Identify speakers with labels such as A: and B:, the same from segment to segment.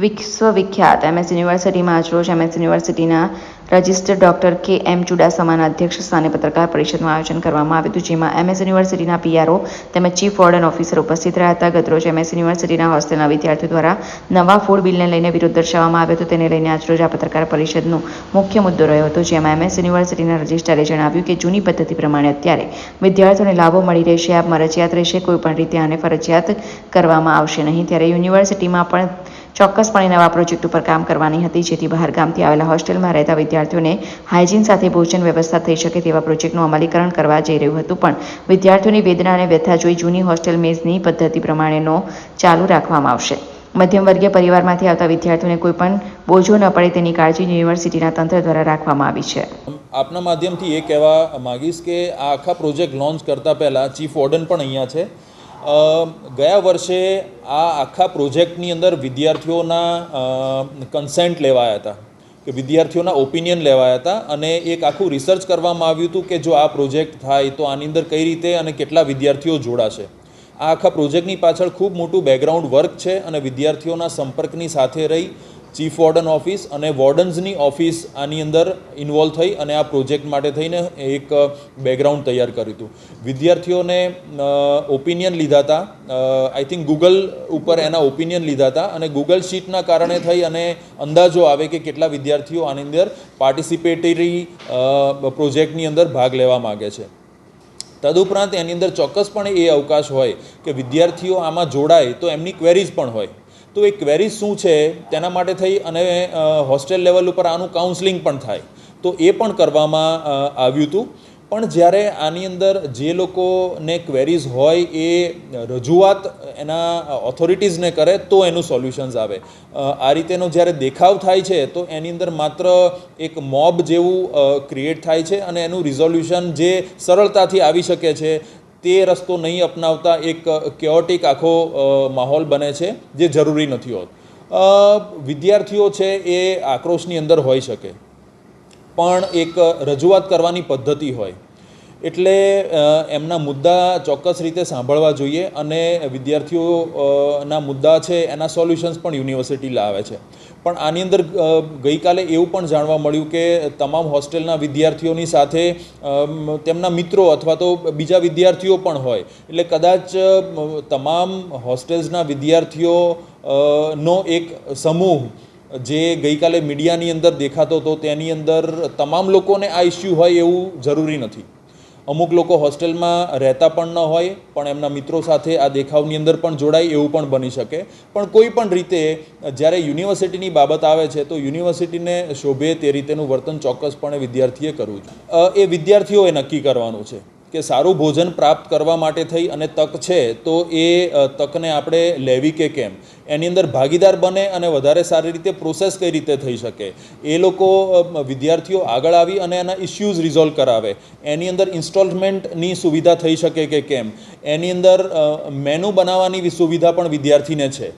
A: વિશ્વવિખ્યાત MS યુનિવર્સિટીમાં આજરોજ MS યુનિવર્સિટીના રજિસ્ટર્ડ ડોક્ટર કે એમ ચુડાસમાના અધ્યક્ષ સ્થાને પત્રકાર પરિષદનું આયોજન કરવામાં આવ્યું હતું, જેમાં એમએસ યુનિવર્સિટીના પીઆરઓ તેમજ ચીફ વોર્ડન ઓફિસર ઉપસ્થિત રહ્યા હતા. ગતરોજ એમએસ યુનિવર્સિટીના હોસ્ટેલના વિદ્યાર્થીઓ દ્વારા નવા ફૂડ બિલને લઈને વિરોધ દર્શાવવામાં આવ્યો હતો. તેને લઈને આજરોજ આ પત્રકાર પરિષદનો મુખ્ય મુદ્દો રહ્યો હતો, જેમાં એમએસ યુનિવર્સિટીના રજિસ્ટ્રારે જણાવ્યું કે જૂની પદ્ધતિ પ્રમાણે અત્યારે વિદ્યાર્થીઓને લાભો મળી રહેશે આ મરજિયાત રહેશે કોઈપણ રીતે આને ફરજિયાત કરવામાં આવશે નહીં. ત્યારે યુનિવર્સિટીમાં પણ ચોક્કસપણે નવા પ્રોજેક્ટ ઉપર કામ કરવાની હતી, જેથી બહાર ગામથી આવેલા હોસ્ટેલમાં રહેતા વિદ્યાર્થીઓને હાઇજીન સાથે ભોજન વ્યવસ્થા થઈ શકે તેવા પ્રોજેક્ટનું અમલીકરણ કરવા જઈ રહ્યું હતું. પણ વિદ્યાર્થીઓની વેદના અને વ્યથા જોઈ જૂની હોસ્ટેલ મેઝની પદ્ધતિ પ્રમાણેનો ચાલુ રાખવામાં આવશે. મધ્યમ વર્ગીય પરિવારમાંથી આવતા વિદ્યાર્થીઓને કોઈ પણ બોજો ન પડે તેની કાળજી યુનિવર્સિટીના તંત્ર દ્વારા રાખવામાં આવી છે.
B: આપના માધ્યમથી એ કહેવા માગીશ કે આ આખા પ્રોજેક્ટ લોન્ચ કરતાં પહેલાં ચીફ વોર્ડન પણ અહીંયા છે. ગયા વર્ષે આ આખા પ્રોજેક્ટની અંદર વિદ્યાર્થીઓના કન્સેન્ટ લેવાયા હતા. કે વિદ્યાર્થીઓના ઓપિનિયન લેવાયા હતા અને એક આખું રિસર્ચ કરવામાં આવ્યું હતું કે જો આ પ્રોજેક્ટ થાય તો આની અંદર કઈ રીતે અને કેટલા વિદ્યાર્થીઓ જોડાશે. આ આખા પ્રોજેક્ટની પાછળ ખૂબ મોટું બેકગ્રાઉન્ડ વર્ક છે અને વિદ્યાર્થીઓના સંપર્કની સાથે રહી ચીફ વોર્ડન ઓફિસ અને વોર્ડન્સની ઓફિસ આની અંદર ઇન્વોલ્વ થઈ અને આ પ્રોજેક્ટ માટે થઈને એક બેકગ્રાઉન્ડ તૈયાર કર્યું હતું. વિદ્યાર્થીઓને ઓપિનિયન લીધા હતા. આઈ થિંક ગૂગલ ઉપર એના ઓપિનિયન લીધા હતા અને ગૂગલ શીટના કારણે થઈ અને અંદાજો આવે કે કેટલા વિદ્યાર્થીઓ આની અંદર પાર્ટિસિપેટરી પ્રોજેક્ટની અંદર ભાગ લેવા માગે છે. તદુપરાંત એની અંદર ચોક્કસપણે એ અવકાશ હોય કે વિદ્યાર્થીઓ આમાં જોડાય તો એમની ક્વેરીઝ પણ હોય. તો એ ક્વેરીઝ શું છે, તેના માટે થઈ અને હોસ્ટેલ લેવલ ઉપર આનું કાઉન્સલિંગ પણ થાય. તો એ પણ કરવામાં આવ્યું હતું. પણ જ્યારે આની અંદર જે લોકોને ક્વેરીઝ હોય એ રજૂઆત એના ઓથોરિટીઝને કરે, તો એનું સોલ્યુશન્સ આવે. આ રીતેનો જ્યારે દેખાવ થાય છે, તો એની અંદર માત્ર એક મોબ જેવું ક્રિએટ થાય છે અને એનું રિઝોલ્યુશન જે સરળતાથી આવી શકે છે તે રસ્તો નહીં અપનાવતા એક કેઓટિક આખો માહોલ બને છે જે જરૂરી નથી હોત. વિદ્યાર્થીઓ છે એ આક્રોશની અંદર હોઈ શકે. પણ એક રજૂઆત કરવાની પદ્ધતિ હોય. એટલે એમના મુદ્દા ચોક્કસ રીતે સાંભળવા જોઈએ અને વિદ્યાર્થીઓના મુદ્દા છે એના સોલ્યુશન્સ પણ યુનિવર્સિટી લાવે છે. પણ આની અંદર ગઈકાલે એવું પણ જાણવા મળ્યું કે તમામ હોસ્ટેલના વિદ્યાર્થીઓની સાથે તેમના મિત્રો અથવા તો બીજા વિદ્યાર્થીઓ પણ હોય. એટલે કદાચ તમામ હોસ્ટેલ્સના વિદ્યાર્થીઓ નો એક સમૂહ જે ગઈકાલે મીડિયાની અંદર દેખાતો હતો તેની અંદર તમામ લોકોને આ ઇસ્યુ હોય એવું જરૂરી નથી. અમુક લોકો હોસ્ટેલમાં રહેતા પણ ન હોય, પણ એમના મિત્રો સાથે આ દેખાવની અંદર પણ જોડાય એવું પણ બની શકે. પણ કોઈ પણ રીતે જ્યારે યુનિવર્સિટીની બાબત આવે છે, તો યુનિવર્સિટીને શોભે તે રીતેનું વર્તન ચોક્કસપણે વિદ્યાર્થીએ કરવું જોઈએ. એ વિદ્યાર્થીઓએ નક્કી કરવાનું છે. કે સારું ભોજન પ્રાપ્ત કરવા માટે થઈ અને તક છે, તો એ તકને આપણે લેવી કે કેમ? એની અંદર ભાગીદાર બને અને વધારે સારી રીતે પ્રોસેસ કઈ રીતે થઈ શકે? એ લોકો વિદ્યાર્થીઓ આગળ આવી અને એના ઇસ્યુઝ રિઝોલ્વ કરાવે. એની અંદર ઇન્સ્ટોલમેન્ટની સુવિધા થઈ શકે કે કેમ? એની અંદર મેનુ બનાવવાની સુવિધા પણ વિદ્યાર્થીને છે.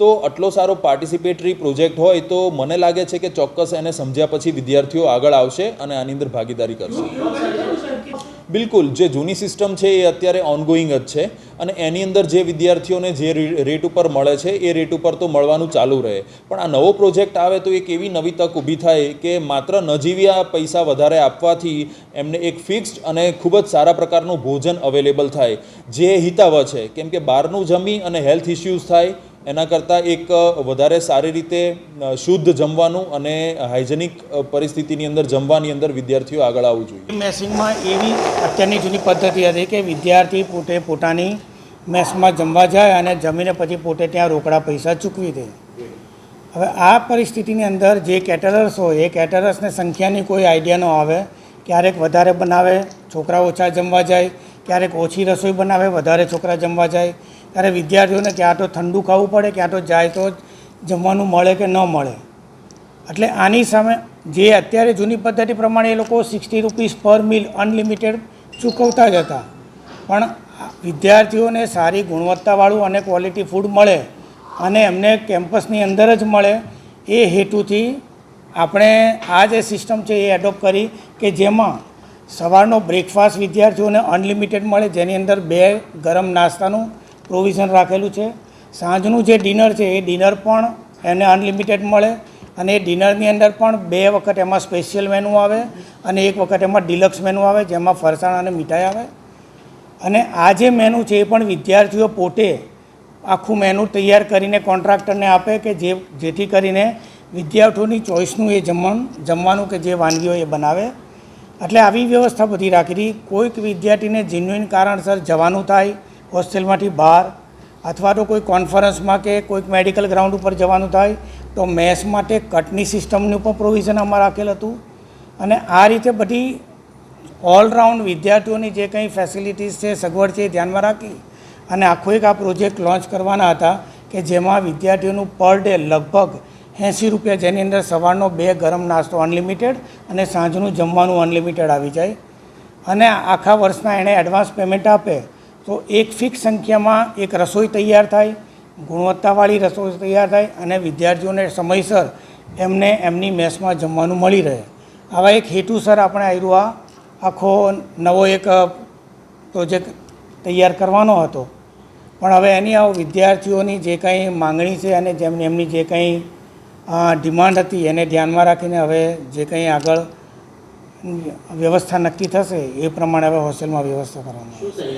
B: તો આટલો સારો પાર્ટિસિપેટરી પ્રોજેક્ટ હોય તો મને લાગે છે કે ચોક્કસ એને સમજ્યા પછી વિદ્યાર્થીઓ આગળ આવશે અને આની અંદર ભાગીદારી કરશે. બિલકુલ, જે જૂની સિસ્ટમ છે એ અત્યારે ઓનગોઈંગ જ છે અને એની અંદર જે વિદ્યાર્થીઓને જે રેટ ઉપર મળે છે, એ રેટ ઉપર તો મળવાનું ચાલુ રહે. પણ આ નવો પ્રોજેક્ટ આવે તો એક એવી નવી તક ઊભી થાય કે માત્ર નજીવ્યા પૈસા વધારે આપવાથી એમને એક ફિક્સ્ડ અને ખૂબ જ સારા પ્રકારનું ભોજન અવેલેબલ થાય. જે હિતાવહ છે, કેમ કે બહારનું જમી અને હેલ્થ ઇસ્યુઝ થાય એના કરતાં એક વધારે સારી રીતે શુદ્ધ જમવાનું અને હાઇજેનિક પરિસ્થિતિની અંદર જમવાની અંદર વિદ્યાર્થીઓ આગળ આવવું જોઈએ.
C: મેસિંગમાં એવી અત્યારની જૂની પદ્ધતિ હતી કે વિદ્યાર્થી પોતે પોતાની મેસમાં જમવા જાય અને જમીને પછી પોતે ત્યાં રોકડા પૈસા ચૂકવી દે. હવે આ પરિસ્થિતિની અંદર જે કેટરર્સ હોય, એ કેટરર્સને સંખ્યાની કોઈ આઈડિયા ન આવે. ક્યારેક વધારે બનાવે, છોકરા ઓછા જમવા જાય. ક્યારેક ઓછી રસોઈ બનાવે, વધારે છોકરા જમવા જાય. ત્યારે વિદ્યાર્થીઓને ક્યાં તો ઠંડુ ખાવું પડે, ક્યાં તો જાય તો જમવાનું મળે કે ન મળે. એટલે આની સામે જે અત્યારે જૂની પદ્ધતિ પ્રમાણે એ લોકો સિક્સટી રૂપીસ પર મિલ અનલિમિટેડ ચૂકવતા જ હતા. પણ વિદ્યાર્થીઓને સારી ગુણવત્તાવાળું અને ક્વોલિટી ફૂડ મળે અને એમને કેમ્પસની અંદર જ મળે એ હેતુથી આપણે આ જે સિસ્ટમ છે એ એડોપ્ટ કરી કે જેમાં સવારનો બ્રેકફાસ્ટ વિદ્યાર્થીઓને અનલિમિટેડ મળે, જેની અંદર બે ગરમ નાસ્તાનું પ્રોવિઝન રાખેલું છે. સાંજનું જે ડિનર છે, એ ડિનર પણ એને અનલિમિટેડ મળે અને એ ડિનરની અંદર પણ બે વખત એમાં સ્પેશિયલ મેનુ આવે અને એક વખત એમાં ડિલક્સ મેનુ આવે, જેમાં ફરસાણ અને મીઠાઈ આવે. અને આ જે મેનુ છે, એ પણ વિદ્યાર્થીઓ પોતે આખું મેનુ તૈયાર કરીને કોન્ટ્રાક્ટરને આપે કે જે, જેથી કરીને વિદ્યાર્થીઓની ચોઈસનું એ જમવાનું જમવાનું કે જે વાનગીઓ એ બનાવે. એટલે આવી વ્યવસ્થા બધી રાખી હતી. કોઈક વિદ્યાર્થીને જેન્યુઇન કારણસર જવાનું થાય હોસ્ટેલમાંથી બહાર અથવા તો કોઈ કોન્ફરન્સમાં કે કોઈક મેડિકલ ગ્રાઉન્ડ ઉપર જવાનું થાય, તો મેસ માટે કટની સિસ્ટમનું પણ પ્રોવિઝન આમાં રાખેલ હતું. અને આ રીતે બધી ઓલરાઉન્ડ વિદ્યાર્થીઓની જે કંઈ ફેસિલિટીઝ છે, સગવડ છે એ ધ્યાનમાં રાખી અને આખો એક આ પ્રોજેક્ટ લોન્ચ કરવાના હતા કે જેમાં વિદ્યાર્થીઓનું પર ડે લગભગ એંસી રૂપિયા જેની અંદર સવારનો બે ગરમ નાસ્તો અનલિમિટેડ અને સાંજનું જમવાનું અનલિમિટેડ આવી જાય. અને આખા વર્ષના એણે એડવાન્સ પેમેન્ટ આપે તો એક ફિક્સ સંખ્યામાં એક રસોઈ તૈયાર થાય, ગુણવત્તાવાળી રસોઈ તૈયાર થાય અને વિદ્યાર્થીઓને સમયસર એમને એમની મેસમાં જમવાનું મળી રહે. આવા એક હેતુસર આપણે આવ્યું આ આખો નવો એક પ્રોજેક્ટ તૈયાર કરવાનો હતો. પણ હવે એની આવો વિદ્યાર્થીઓની જે કંઈ માંગણી છે અને જેમની એમની જે કંઈ ડિમાન્ડ હતી એને ધ્યાનમાં રાખીને હવે જે કંઈ આગળ વ્યવસ્થા નક્કી થશે એ પ્રમાણે હવે હોસ્ટેલમાં વ્યવસ્થા આવશે